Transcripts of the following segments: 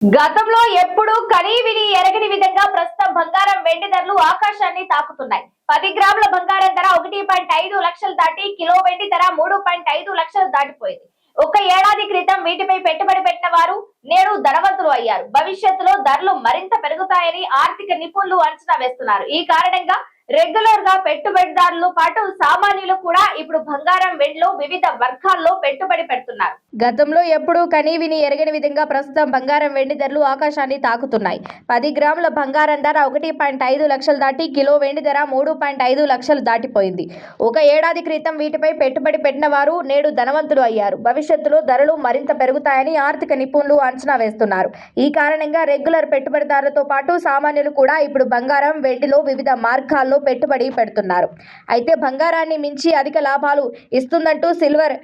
గతంలో ఎప్పుడు కనీ విని ఎరగని విధంగా ప్రస్తుతం బంగారం వెండి ధరలు ఆకాశాన్ని తాకుతున్నాయి. పది గ్రాముల బంగారం ధర ఒకటి పాయింట్ ఐదు లక్షలు దాటి కిలో వెండి ధర మూడు పాయింట్ ఐదు లక్షలు దాటిపోయింది. ఒక ఏడాది క్రితం వీటిపై పెట్టుబడి పెట్టిన వారు నేడు ధనవంతులు అయ్యారు. భవిష్యత్తులో ధరలు మరింత పెరుగుతాయని ఆర్థిక నిపుణులు అంచనా వేస్తున్నారు. ఈ కారణంగా రెగ్యులర్గా పెట్టుబడిదారులు పాటు సామాన్యులు కూడా ఇప్పుడు బంగారం వెండ్లు వివిధ వర్గాల్లో పెట్టుబడి పెడుతున్నారు. గతంలో ఎప్పుడూ కనీ విని ఎరగని విధంగా ప్రస్తుతం బంగారం వెండి ధరలు ఆకాశాన్ని తాకుతున్నాయి. పది గ్రాముల బంగారం ధర ఒకటి పాయింట్ ఐదు లక్షలు దాటి కిలో వెండి ధర మూడు పాయింట్ ఐదు లక్షలు దాటిపోయింది. ఒక ఏడాది క్రితం వీటిపై పెట్టుబడి పెట్టిన వారు నేడు ధనవంతులు అయ్యారు. భవిష్యత్తులో ధరలు మరింత పెరుగుతాయని ఆర్థిక నిపుణులు అంచనా వేస్తున్నారు. ఈ కారణంగా రెగ్యులర్ పెట్టుబడిదారులతో పాటు సామాన్యులు కూడా ఇప్పుడు బంగారం వెండిలో వివిధ మార్గాల్లో పెట్టుబడి పెడుతున్నారు. అయితే బంగారాన్ని మించి అధిక లాభాలు ఇస్తుందంటూ సిల్వర్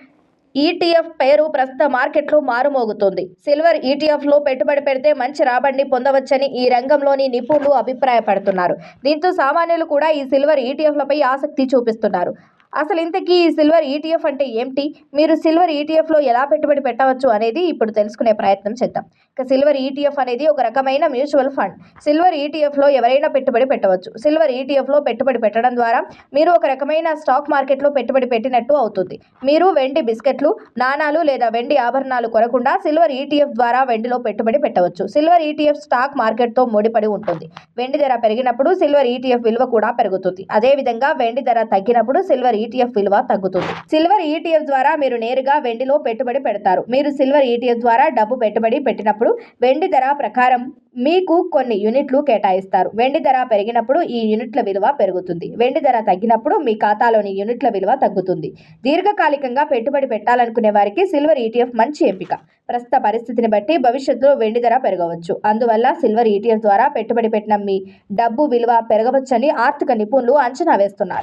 ఈటీఎఫ్ పేరు ప్రస్తుత మార్కెట్లో మారుమోగుతుంది. సిల్వర్ ఈటీఎఫ్లో పెట్టుబడి పెడితే మంచి రాబడిని పొందవచ్చని ఈ రంగంలోని నిపుణులు అభిప్రాయపడుతున్నారు. దీంతో సామాన్యులు కూడా ఈ సిల్వర్ ఈటీఎఫ్లపై ఆసక్తి చూపిస్తున్నారు. అసలు ఇంతకీ ఈ సిల్వర్ ఈటీఎఫ్ అంటే ఏమిటి? మీరు సిల్వర్ ఈటీఎఫ్లో ఎలా పెట్టుబడి పెట్టవచ్చు అనేది ఇప్పుడు తెలుసుకునే ప్రయత్నం చేద్దాం. ఇక సిల్వర్ ఈటీఎఫ్ అనేది ఒక రకమైన మ్యూచువల్ ఫండ్. సిల్వర్ ఈటీఎఫ్లో ఎవరైనా పెట్టుబడి పెట్టవచ్చు. సిల్వర్ ఈటీఎఫ్లో పెట్టుబడి పెట్టడం ద్వారా మీరు ఒక రకమైన స్టాక్ మార్కెట్లో పెట్టుబడి పెట్టినట్టు అవుతుంది. మీరు వెండి బిస్కెట్లు నాణాలు లేదా వెండి ఆభరణాలు కొనకుండా సిల్వర్ ఈటీఎఫ్ ద్వారా వెండిలో పెట్టుబడి పెట్టవచ్చు. సిల్వర్ ఈటీఎఫ్ స్టాక్ మార్కెట్తో ముడిపడి ఉంటుంది. వెండి ధర పెరిగినప్పుడు సిల్వర్ ఈటీఎఫ్ విలువ కూడా పెరుగుతుంది. అదేవిధంగా వెండి ధర తగ్గినప్పుడు సిల్వర్ సిల్వర్ ఈటీఎఫ్ విలువ తగ్గుతుంది. సిల్వర్ ఈటీఎఫ్ ద్వారా మీరు నేరుగా వెండిలో పెట్టుబడి పెడతారు. మీరు సిల్వర్ ఈటీఎఫ్ ద్వారా డబ్బు పెట్టుబడి పెట్టినప్పుడు వెండి ధర ప్రకారం మీకు కొన్ని యూనిట్లు కేటాయిస్తారు. వెండి ధర పెరిగినప్పుడు ఈ యూనిట్ల విలువ పెరుగుతుంది. వెండి ధర తగ్గినప్పుడు మీ ఖాతాలోని యూనిట్ల విలువ తగ్గుతుంది. దీర్ఘకాలికంగా పెట్టుబడి పెట్టాలనుకునే వారికి సిల్వర్ ఈటీఎఫ్ మంచి ఎంపిక. ప్రస్తుత పరిస్థితిని బట్టి భవిష్యత్తులో వెండి ధర పెరగవచ్చు. అందువల్ల సిల్వర్ ఈటీఎఫ్ ద్వారా పెట్టుబడి పెట్టిన మీ డబ్బు విలువ పెరగవచ్చని ఆర్థిక నిపుణులు అంచనా వేస్తున్నారు.